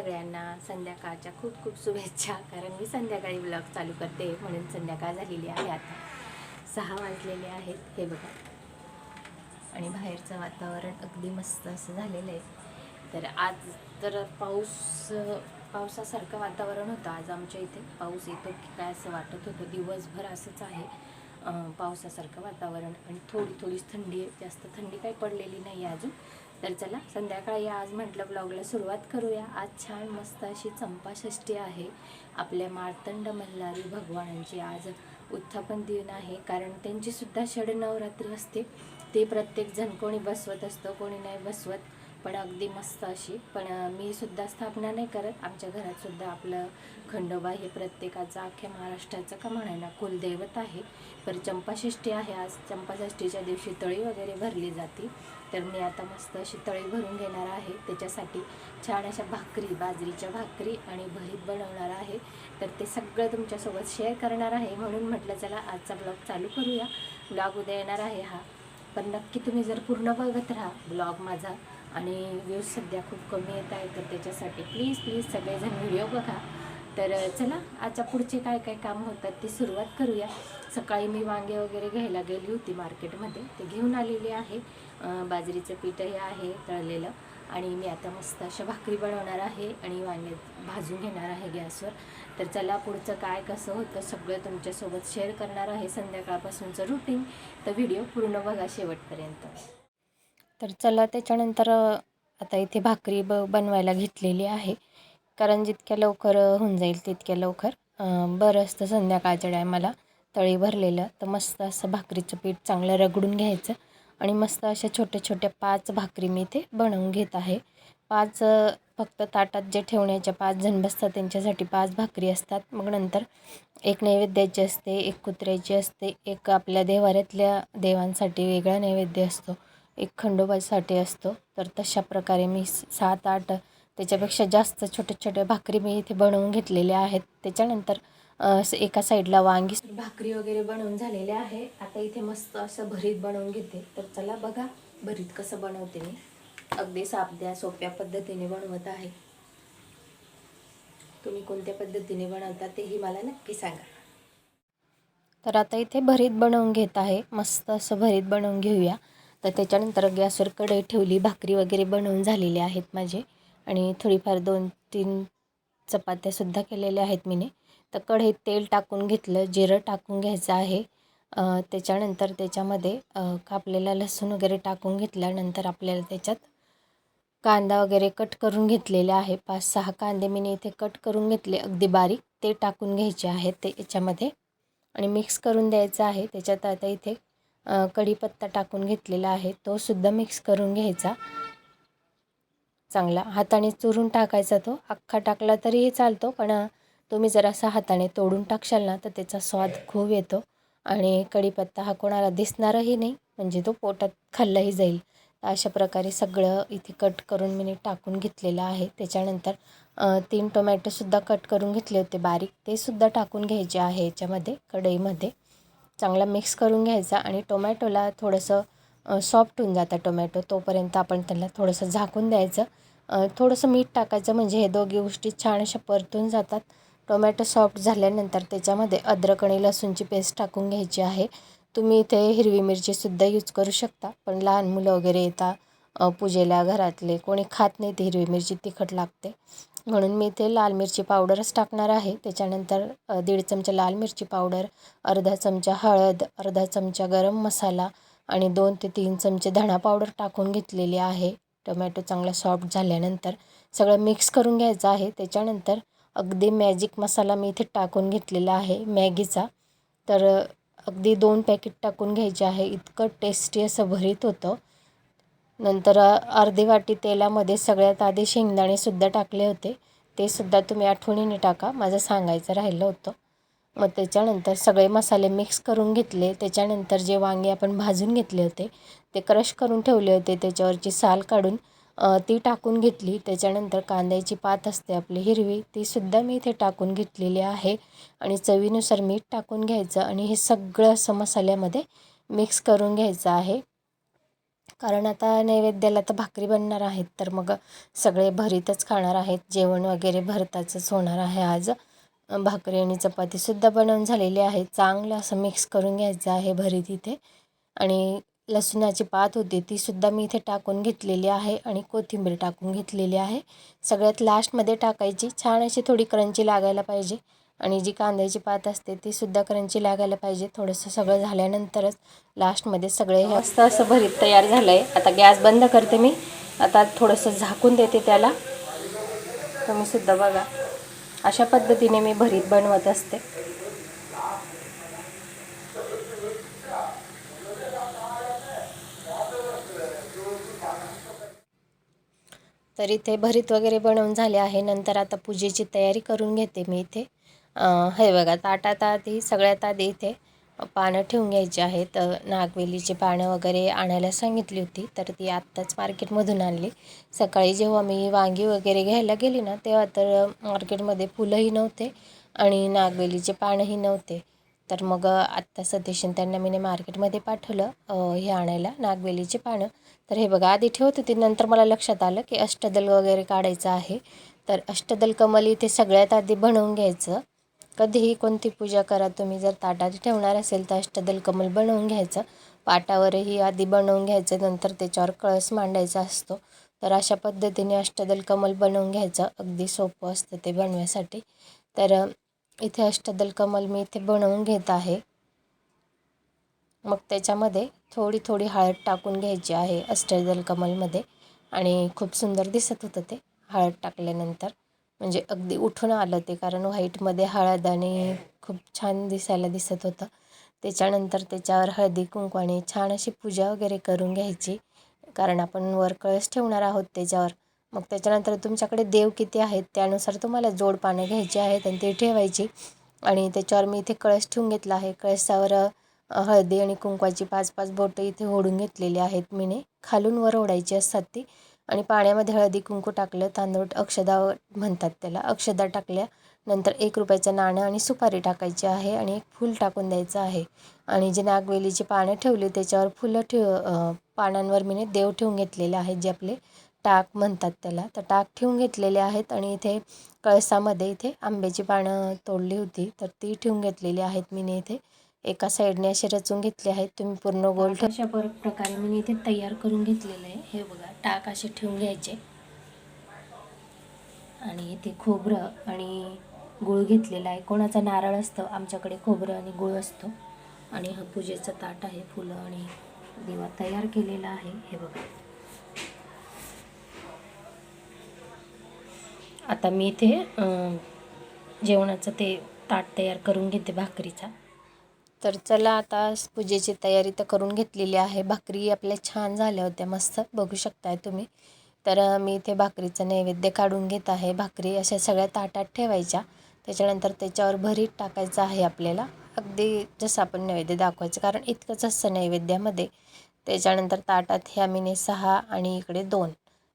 सगळ्यांना संध्याकाळच्या खूप खूप शुभेच्छा कारण मी संध्याकाळी ब्लॉग चालू करते म्हणून संध्याकाळ झालेली आहे आता. सहा वाजलेले आहेत हे बघा. आणि बाहेरचं वातावरण अगदी मस्त असं झालेलं आहे. तर आज तर पाऊस पावसासारखं वातावरण होतं आज आमच्या इथे. पाऊस येतो की काय असं वाटत होतं. दिवसभर असंच आहे पावसासारखं वातावरण. आणि थोडी थोडीच थंडी आहे. जास्त थंडी काही पडलेली नाही आहे अजून. तर चला संध्याकाळी आज म्हटलं ब्लॉगला सुरुवात करूया. आज छान मस्त अशी चंपाषष्ठी आहे. आपल्या मार्तंड मल्हारी भगवानांची आज उत्थापन दिन आहे. कारण त्यांची सुद्धा षडनवरात्री असते. ते प्रत्येकजण कोणी बसवत असतं कोणी नाही बसवत. पण अगदी मस्त अशी. पण मी सुद्धा स्थापना नाही करत. आमच्या घरात सुद्धा आपलं खंडोबा हे प्रत्येकाचं अख्ख्या महाराष्ट्राचं का म्हणायला कुलदैवत आहे. पर चंपाषष्ठी आहे. आज चंपाषष्ठीच्या दिवशी तळी वगैरे भरली जाते. तर मी आता मस्त अशी तळे भरून घेणार आहे. त्याच्यासाठी छान अशा भाकरी बाजरीच्या भाकरी आणि भरीत बनवणार आहे. तर ते सगळं तुमच्यासोबत शेअर करणार आहे. म्हणून म्हटलं चला आजचा ब्लॉग चालू करूया. ब्लॉग उद्या येणार आहे हा. पण नक्की तुम्ही जर पूर्ण बघत राहा ब्लॉग माझा आणि व्ह्यूज सध्या खूप कमी येत आहे तर त्याच्यासाठी प्लीज प्लीज सगळेजण व्हिडिओ बघा. तर चला आजच्या पुढचे काय काय काम होतात ती सुरुवात करूया. सकाळी मी वांगे वगैरे घ्यायला गेली होती मार्केटमध्ये. ते घेऊन आलेली आहे. बाजरीचं पीठही आहे तळलेलं आणि मी आता मस्त अशा भाकरी बनवणार आहे आणि वांगे भाजून घेणार आहे गॅसवर. तर चला पुढचं काय कसं होतं सगळं तुमच्यासोबत शेअर करणार आहे संध्याकाळपासूनचं रुटीन तर व्हिडिओ पूर्ण बघा शेवटपर्यंत. तर चला त्याच्यानंतर आता इथे भाकरी ब बनवायला घेतलेली आहे. कारण जितक्या लवकर होऊन जाईल तितक्या लवकर. बरं असतं संध्याकाळच्या टायमाला. तळी भरलेलं तर मस्त असं भाकरीचं पीठ चांगलं रगडून घ्यायचं आणि मस्त अशा छोट्या छोट्या पाच भाकरी मी इथे बनवून घेत आहे. पाच फक्त ताटात जे ठेवण्याच्या पाच जण बसतात त्यांच्यासाठी पाच भाकरी असतात. मग नंतर एक नैवेद्याची असते एक कुत्र्याची असते एक आपल्या देवाऱ्यातल्या देवांसाठी वेगळा नैवेद्य असतो एक खंडोबासाठी असतो. तर तशा प्रकारे मी स- सात आठ त्याच्यापेक्षा जास्त छोट्या छोट्या भाकरी मी इथे बनवून घेतलेल्या आहेत. त्याच्यानंतर एका साईडला वांगी भाकरी वगैरे बनवून झालेल्या आहे. आता इथे मस्त असं भरीत बनवून घेते. तर चला बघा भरीत कसं बनवते मी. अगदी साध्या सोप्या पद्धतीने बनवत आहे. तुम्ही कोणत्या पद्धतीने बनवता तेही मला नक्की सांगा. तर आता इथे भरीत बनवून घेत आहे. मस्त असं भरीत बनवून घेऊया. तर त्याच्यानंतर गॅसवर कढई ठेवली. भाकरी वगैरे बनवून झालेली आहेत माझे. आणि थोडीफार दोन तीन चपात्यासुद्धा केलेल्या आहेत मीने. तर कढईत तेल टाकून घेतलं जिरं टाकून घ्यायचं आहे. त्याच्यानंतर त्याच्यामध्ये कापलेला लसूण वगैरे टाकून घेतल्यानंतर आपल्याला त्याच्यात कांदा वगैरे कट करून घेतलेला आहे. पाच सहा कांदे मी इथे कट करून घेतले अगदी बारीक ते टाकून घ्यायचे आहेत ते याच्यामध्ये. आणि मिक्स करून द्यायचं आहे. त्याच्यात आता इथे कढीपत्ता टाकून घेतलेला आहे. तो सुद्धा मिक्स करून घ्यायचा. चांगला हाताने चुरून टाकायचा तो. अख्खा टाकला तरीही चालतो पण तुम्ही जर असा हाताने तोडून टाकशाल ना तर त्याचा स्वाद खूप येतो. आणि कढीपत्ता हा कोणाला दिसणारही नाही म्हणजे तो पोटात खाल्लाही जाईल. अशा प्रकारे सगळं इथे कट करून मी टाकून घेतलेलं आहे. त्याच्यानंतर तीन टोमॅटोसुद्धा कट करून घेतले होते. बारीक ते सुद्धा टाकून घ्यायचे आहे याच्यामध्ये कढईमध्ये. चांगला मिक्स करून घ्यायचा आणि टोमॅटोला थोडंसं सॉफ्ट होऊन जातं टोमॅटो तोपर्यंत आपण त्याला थोडंसं झाकून द्यायचं. थोडंसं मीठ टाकायचं म्हणजे हे दोघी गोष्टी छान अशा परतून जातात. टोमॅटो सॉफ्ट झाल्यानंतर त्याच्यामध्ये अद्रक आणि लसूणची पेस्ट टाकून घ्यायची आहे. तुम्ही इथे हिरवी मिरचीसुद्धा यूज करू शकता पण लहान मुलं वगैरे येतात पूजेल्या पूजेला घरातले कोणी खात नाही ते हिरवी मिरची तिखट लागते. म्हणून मी इथे लाल मिरची पावडरच टाकणार आहे. त्याच्यानंतर दीड चमचा लाल मिरची पावडर अर्धा चमचा हळद अर्धा चमचा गरम मसाला आणि दोन ते तीन चमचे धणा पावडर टाकून घेतलेली आहे. टोमॅटो चांगला सॉफ्ट झाल्यानंतर सगळं मिक्स करून घ्यायचं आहे. त्याच्यानंतर अगदी मॅजिक मसाला मी इथे टाकून घेतलेला आहे मॅगीचा. तर अगदी दोन पॅकेट टाकून घ्यायचे आहे. इतकं टेस्टी असं भरीत होतं. नंतर अर्धी वाटी तेलामध्ये सगळ्यात आधी शेंगदाणेसुद्धा टाकले होते. ते सुद्धा तुम्ही आठवणीने टाका. माझं सांगायचं राहिलं होतं. मग त्याच्यानंतर सगळे मसाले मिक्स करून घेतले. त्याच्यानंतर जे वांगे आपण भाजून घेतले होते ते क्रश करून ठेवले होते. त्याच्यावरची साल काढून ती टाकून घेतली. त्याच्यानंतर कांद्याची पात असते आपली हिरवी ती सुद्धा मी इथे टाकून घेतलेली आहे. आणि चवीनुसार मीठ टाकून घ्यायचं आणि हे सगळं असं मसाल्यामध्ये मिक्स करून घ्यायचं आहे. कारण आता नैवेद्याला तर भाकरी बनणार आहेत तर मग सगळे भरीतच खाणार आहेत. जेवण वगैरे भरताचंच होणार आहे आज. भाकरी आणि चपातीसुद्धा बनवून झालेली आहे. चांगलं असं मिक्स करून घ्यायचं आहे भरीत इथे. आणि लसूणाची पात होती तीसुद्धा मी इथे टाकून घेतलेली आहे आणि कोथिंबीर टाकून घेतलेली आहे. सगळ्यात लास्टमध्ये टाकायची छान अशी थोडी क्रंची लागायला पाहिजे. आणि जी कांद्याची पात असते ती सुद्धा क्रंची लागायला पाहिजे. थोडंसं सगळं झाल्यानंतरच लास्टमध्ये सगळे मस्त असं भरीत तयार झालं आहे आता गॅस बंद करते मी. आता थोडंसं झाकून देते त्याला. तुम्हीसुद्धा बघा. अशा पद्धतीने मी भरीत बनवत असते. तर इथे भरीत वगैरे बनवून झाले आहे. नंतर आता पूजेची तयारी करून घेते मी इथे. हे बघा ताटात आधी सगळ्यात आधी इथे पानं ठेवून घ्यायची आहेत. नागवेलीची पानं वगैरे आणायला सांगितली होती तर ती आत्ताच मार्केटमधून आणली. सकाळी जेव्हा मी वांगी वगैरे घ्यायला गेली ना तेव्हा तर मार्केटमध्ये फुलंही नव्हते आणि नागवेलीचे पानंही नव्हते. तर मग आत्ता सध्या त्यांना मी मार्केटमध्ये पाठवलं हे आणायला नागवेलीची पानं. तर हे बघा आधी ठेवत होती. नंतर मला लक्षात आलं की अष्टदल वगैरे काढायचं आहे. तर अष्टदल कमल इथे सगळ्यात आधी बनवून घ्यायचं. कधीही कोणती पूजा करा तुम्ही जर ताटात ठेवणार असेल तर अष्टदल कमल बनवून घ्यायचं. पाटावरही आधी बनवून घ्यायचं नंतर त्याच्यावर कळस मांडायचा असतो. तर अशा पद्धतीने अष्टदल कमल बनवून घ्यायचं. अगदी सोपं असतं ते बनवण्यासाठी तर इथे अष्टदल कमल मी इथे बनवून घेत आहे. मग त्याच्यामध्ये थोडी थोडी हळद टाकून घ्यायची आहे अष्टदल कमलमध्ये. आणि खूप सुंदर दिसत होतं ते हळद टाकल्यानंतर. म्हणजे अगदी उठून आलं ते कारण व्हाईटमध्ये हळद आणि खूप छान दिसायला दिसत होतं. त्याच्यानंतर त्याच्यावर हळदी कुंकवाने छान अशी पूजा वगैरे करून घ्यायची. कारण आपण वर कळस ठेवणार आहोत त्याच्यावर. मग त्याच्यानंतर तुमच्याकडे देव किती आहेत त्यानुसार तुम्हाला जोड पानं घ्यायची आहेत आणि ते ठेवायची. आणि त्याच्यावर मी इथे कळस ठेवून घेतला आहे. कळसावर हळदी आणि कुंकवाची पाच पाच बोटं इथे ओढून घेतलेली आहेत मीने. खालून वर ओढायची असतात ती. आणि पाण्यामध्ये हळदी कुंकू टाकलं तांदूळ अक्षदा म्हणतात त्याला. अक्षदा टाकल्या नंतर एक रुपयाचं नाणं आणि सुपारी टाकायची आहे आणि एक फूल टाकून द्यायचं आहे. आणि जे नागवेलीची पानं ठेवली त्याच्यावर फुलं ठेव पानांवर मीने देव ठेवून घेतलेले आहेत जे आपले टाक म्हणतात त्याला. तर टाक ठेवून घेतलेले आहेत आणि इथे कळसामध्ये इथे आंब्याची पानं तोडली होती. तर ती ठेवून घेतलेली आहेत मी इथे. एका साईडने असे रचून घेतले आहेत. तुम्ही पूर्ण गोल अशा प्रकारे मी इथे तयार करून घेतलेलं आहे. हे बघा टाक असे ठेवून घ्यायचे. आणि इथे खोबरं आणि गुळ घेतलेला आहे. कोणाचा नारळ असतं आमच्याकडे खोबरं आणि गुळ असतो. आणि हा पूजेचा ताट आहे. फुलं आणि दिवा तयार केलेला आहे. हे बघा. आता मी इथे जेवणाचं ते ताट तयार करून घेते भाकरीचा. तर चला आता पूजेची तयारी तर करून घेतलेली आहे. भाकरी आपल्या छान झाल्या होत्या मस्त. बघू शकताय तुम्ही. तर मी इथे भाकरीचं नैवेद्य काढून घेत आहे. भाकरी अशा सगळ्या ताटात ठेवायच्या. त्याच्यानंतर त्याच्यावर भरीत टाकायचं आहे आपल्याला. अगदी जसं आपण नैवेद्य दाखवायचं कारण इतकंच असतं नैवेद्यामध्ये. त्याच्यानंतर ताटात ह्या मीने सहा आणि इकडे दोन.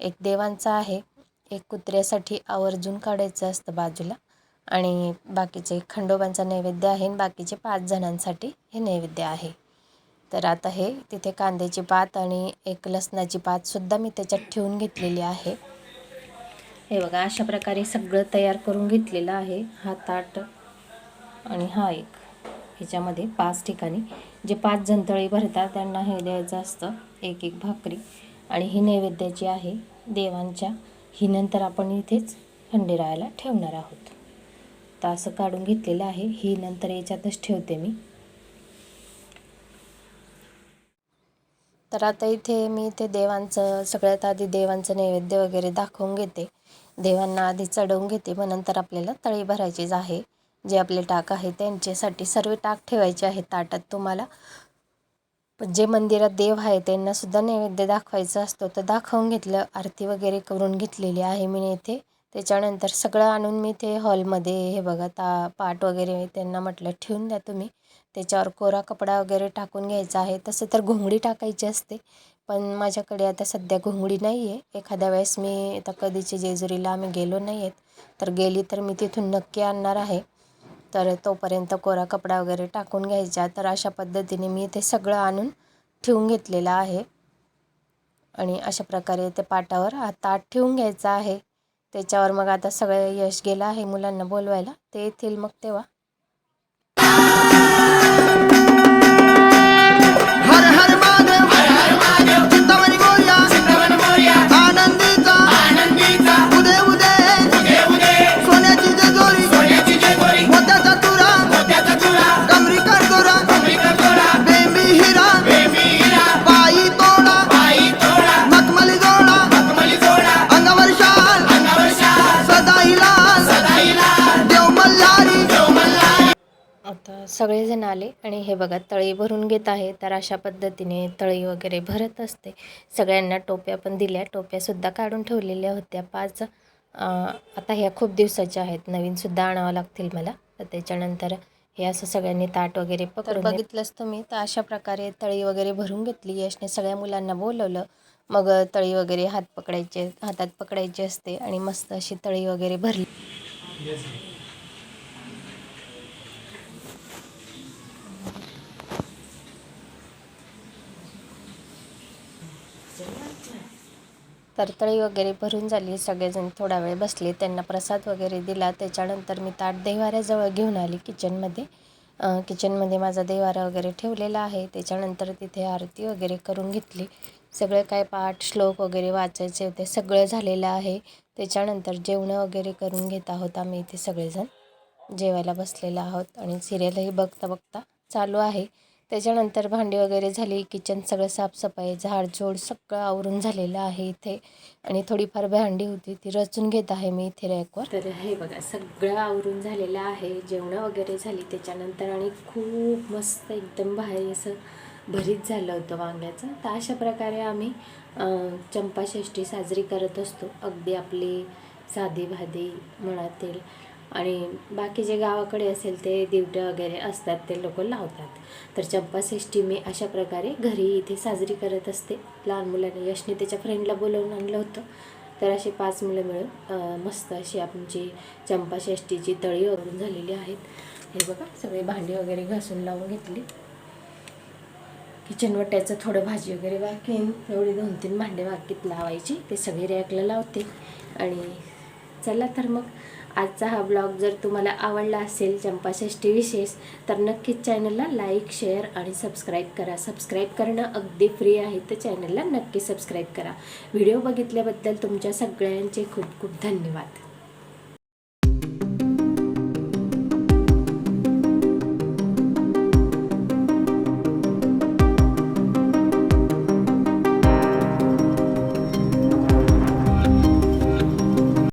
एक देवांचा आहे. एक कुत्र्यासाठी आवर्जून काढायचं असतं बाजूला. आणि बाकीचे खंडोबांचा नैवेद्य आहे आणि बाकीचे पाच जणांसाठी हे नैवेद्य आहे. तर आता हे तिथे कांद्याची पात आणि एक लसणाची पातसुद्धा मी त्याच्यात ठेवून घेतलेली आहे. हे बघा अशा प्रकारे सगळं तयार करून घेतलेलं आहे. हा ताट आणि हा एक. ह्याच्यामध्ये पाच ठिकाणी जे पाच जंतळी भरतात त्यांना हे द्यायचं असतं. एक एक भाकरी. आणि ही नैवेद्याची आहे देवांच्या ही नंतर आपण इथेच खंडेरायाला ठेवणार आहोत. तर असं काढून घेतलेलं आहे. ही नंतर याच्यातच ठेवते मी. तर आता इथे मी इथे देवांचं सगळ्यात आधी देवांचं नैवेद्य वगैरे दाखवून घेते. देवांना आधी चढवून घेते. मग नंतर आपल्याला तळी भरायचीच आहे. जे आपले टाक आहे त्यांच्यासाठी सर्व टाक ठेवायचे आहेत. ताटात तुम्हाला जे मंदिरात देव आहे त्यांनासुद्धा नैवेद्य दाखवायचा असतो. तर दाखवून घेतलं आरती वगैरे करून घेतलेली आहे मी इथे. त्याच्यानंतर सगळं आणून मी ते हॉलमध्ये हे बघा ता पाट वगैरे त्यांना म्हटलं ठेवून द्या तुम्ही. त्याच्यावर कोरा कपडा वगैरे टाकून घ्यायचा आहे. तसं तर घोंगडी टाकायची असते पण माझ्याकडे आता सध्या घोंगडी नाही आहे एखाद्या वेळेस मी आता कधीची जेजुरीला आम्ही गेलो नाही आहेत तर गेली तर मी तिथून नक्की आणणार आहे. तर तोपर्यंत कोरा कपडा वगैरे टाकून घ्यायचा तर अशा पद्धतीने मी ते सगळं आणून ठेवून घेतलेलं आहे. आणि अशा प्रकारे ते पाटावर आता आत ठेवून घ्यायचा आहे. त्याच्यावर मग आता सगळं यश गेलं आहे मुलांना बोलवायला. ते येतील मग तेव्हा. आता सगळेजण आले आणि हे बघा तळी भरून घेत आहे. तर अशा पद्धतीने तळी वगैरे भरत असते. सगळ्यांना टोप्या पण दिल्या. टोप्यासुद्धा काढून ठेवलेल्या होत्या. पाच अं, आता ह्या खूप दिवसाच्या आहेत. नवीनसुद्धा आणावं लागतील मला. तर त्याच्यानंतर हे असं सगळ्यांनी ताट वगैरे पकडून बघितलंच तुम्ही. तर अशा प्रकारे तळी वगैरे भरून घेतली. यशने सगळ्या मुलांना बोलवलं. मग तळी वगैरे हात पकडायचे हातात पकडायची असते आणि मस्त अशी तळी वगैरे भरली. तरतळी वगैरे भरून झाली. सगळेजण थोडा वेळ बसले. त्यांना प्रसाद वगैरे दिला. त्याच्यानंतर मी ताट देवाऱ्याजवळ घेऊन आली किचनमध्ये किचनमध्ये माझा देवारा वगैरे ठेवलेला आहे. त्याच्यानंतर तिथे आरती वगैरे करून घेतली. सगळे काय पाठ श्लोक वगैरे वाचायचे होते. सगळं झालेलं आहे. त्याच्यानंतर जेवणं वगैरे करून घेत आहोत आम्ही इथे सगळेजण. जेवायला बसलेलो आहोत. आणि सिरियलही बघता बघता चालू आहे. त्याच्यानंतर भांडी वगैरे झाली किचन सगळं साफसफाई झाडझोड सगळं आवरून झालेलं आहे इथे. आणि थोडीफार भांडी होती ती रचून घेत आहे मी इथे रॅकवर तर हे बघा सगळं आवरून झालेलं आहे. जेवणं वगैरे झाली त्याच्यानंतर आणि खूप मस्त एकदम भारी असं भरीत झालं होतं वांग्याचं. तर अशा प्रकारे आम्ही चंपाषष्ठी साजरी करत असतो. अगदी आपली साधी भाधी म्हणातील आणि बाकी जे गावाकडे असेल ते दिवटे वगैरे असतात ते लोक लावतात. तर चंपा षष्ठी मी अशा प्रकारे घरी इथे साजरी करत असते. लहान मुलांनी यशने त्याच्या फ्रेंडला बोलवून आणलं होतं. तर असे पाच मुलं मिळून मस्त अशी आमची चंपाषष्ठीची तळी वरून झालेली आहेत. हे बघा सगळे भांडी वगैरे घासून लावून घेतली. किचन वट्याचं थोडं भाजी वगैरे बाकी एवढी दोन तीन भांडे बाकीत लावायची. ते सगळे रॅकला लावते. आणि चला तर मग. आजचा हा ब्लॉग जर तुम्हाला आवडला असेल चंपाषष्ठी विशेष तर नक्कीच चॅनलला लाईक शेअर आणि सबस्क्राईब करा. सबस्क्राईब करणं अगदी फ्री आहे तर चॅनलला नक्की सबस्क्राईब करा. व्हिडिओ बघितल्याबद्दल तुमच्या सगळ्यांचे खूप खूप धन्यवाद.